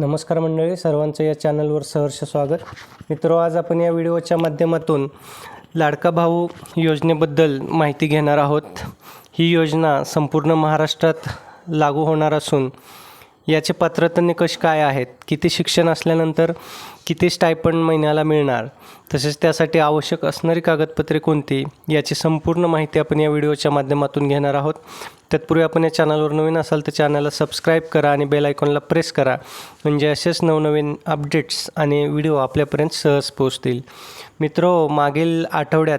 नमस्कार मंडळी सर्वांचं या चॅनलवर सहर्ष स्वागत. मित्रो आज आपण या व्हिडिओच्या माध्यमातून लाडका भाऊ योजनेबद्दल माहिती घेणार आहोत. ही योजना संपूर्ण महाराष्ट्रात लागू होणार असून याचे पात्रता निकष काय आहेत? किती शिक्षण असल्यानंतर किती स्टायपंड महिन्याला मिळणार? तसेच त्यासाठी आवश्यक असणारी कागदपत्रे कोणती? याची संपूर्ण माहिती आपण या व्हिडिओच्या माध्यमातून घेणार आहोत. तत्पूर्वी आपण या चॅनलवर नवीन असाल तर चॅनलला सबस्क्राईब करा आणि बेल आयकॉनला प्रेस करा. म्हणजे असेच नवनवीन अपडेट्स आणि व्हिडिओ आपल्यापर्यंत सहज पोहोचतील. मित्रो मागील आठवड्यात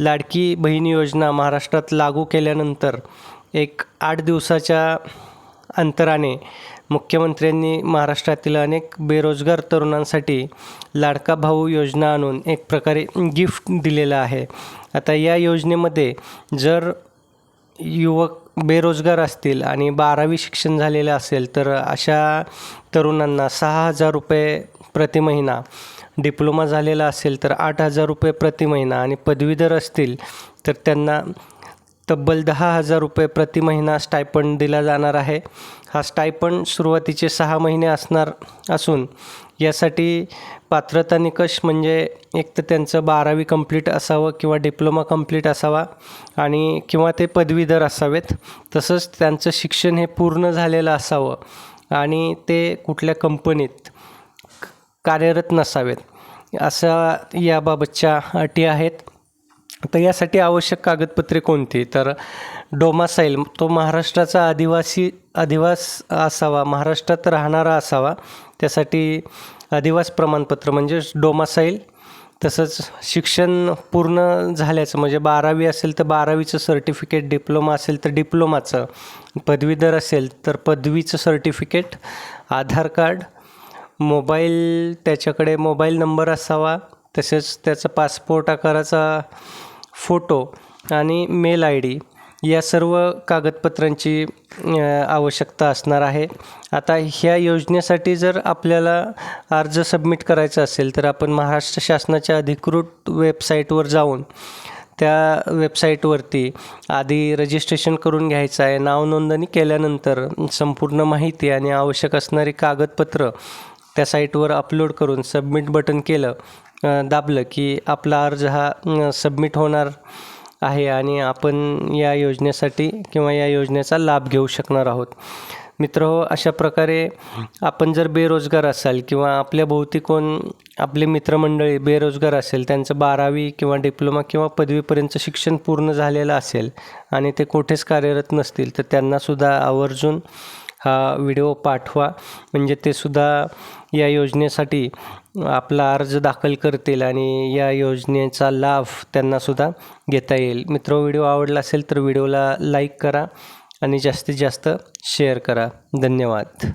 लाडकी बहीण योजना महाराष्ट्रात लागू केल्यानंतर एक आठ दिवसाच्या अंतराने मुख्यमंत्र्यांनी महाराष्ट्रातील अनेक बेरोजगार तरुणांसाठी लाडका भाऊ योजना आणून एक प्रकारे गिफ्ट दिलेलं आहे. आता या योजनेमध्ये जर युवक बेरोजगार असतील आणि बारावी शिक्षण झालेलं असेल तर अशा तरुणांना सहा हजार रुपये प्रति महिना डिप्लोमा झालेला असेल तर आठ हजार रुपये प्रति महिना आणि पदवीधर असतील तर त्यांना तब्बल दहा हजार रुपये प्रति महिना स्टायपंड दिला जाणार आहे. हा स्टायपंड सुरुवातीचे सहा महिने असणार असून यासाठी पात्रता निकष म्हणजे एक तर त्यांचं बारावी कंप्लीट असावं किंवा डिप्लोमा कंप्लीट असावा आणि किंवा ते पदवीधर असावेत. तसंच त्यांचं शिक्षण हे पूर्ण झालेलं असावं आणि ते कुठल्या कंपनीत कार्यरत नसावेत. असा याबाबतच्या अटी आहेत. तर यासाठी आवश्यक कागदपत्रे कोणती? तर डोमासाईल तो महाराष्ट्राचा आदिवासी अधिवास असावा महाराष्ट्रात राहणारा असावा. त्यासाठी अधिवास प्रमाणपत्र म्हणजे डोमासाईल तसंच शिक्षण पूर्ण झाल्याचं म्हणजे बारावी असेल तर बारावीचं सर्टिफिकेट डिप्लोमा असेल तर डिप्लोमाचं पदवीधर असेल तर पदवीचं सर्टिफिकेट आधार कार्ड मोबाईल त्याच्याकडे मोबाईल नंबर असावा तसेच त्याचा पासपोर्ट आकाराचा फोटो आणि मेल आय डी या सर्व कागदपत्रांची आवश्यकता असणार आहे. आता ह्या योजनेसाठी जर आपल्याला अर्ज सबमिट करायचा असेल तर आपण महाराष्ट्र शासनाच्या अधिकृत वेबसाईटवर जाऊन त्या वेबसाईटवरती आधी रजिस्ट्रेशन करून घ्यायचं आहे. नाव नोंदणी केल्यानंतर संपूर्ण माहिती आणि आवश्यक असणारी कागदपत्र त्या साईटवर अपलोड करून सबमिट बटन केलं दाबलं की आपला अर्ज हा सबमिट होणार आहे आणि आपण या योजनेसाठी किंवा या योजनेचा लाभ घेऊ शकणार आहोत. मित्र हो, अशा प्रकारे आपण जर बेरोजगार असाल किंवा आपल्या भोवती कोण आपले मित्रमंडळी बेरोजगार असेल त्यांचं बारावी किंवा डिप्लोमा किंवा पदवीपर्यंतचं शिक्षण पूर्ण झालेलं असेल आणि ते कुठेच कार्यरत नसतील तर त्यांनासुद्धा आवर्जून हा व्हिडिओ पाठवा. म्हणजे ते सुद्धा या योजनेसाठी आपला अर्ज दाखल करतील आणि या योजनेचा लाभ त्यांनासुद्धा घेता येईल. मित्र व्हिडिओ आवडला असेल तर व्हिडिओला लाईक करा आणि जास्तीत जास्त शेअर करा. धन्यवाद.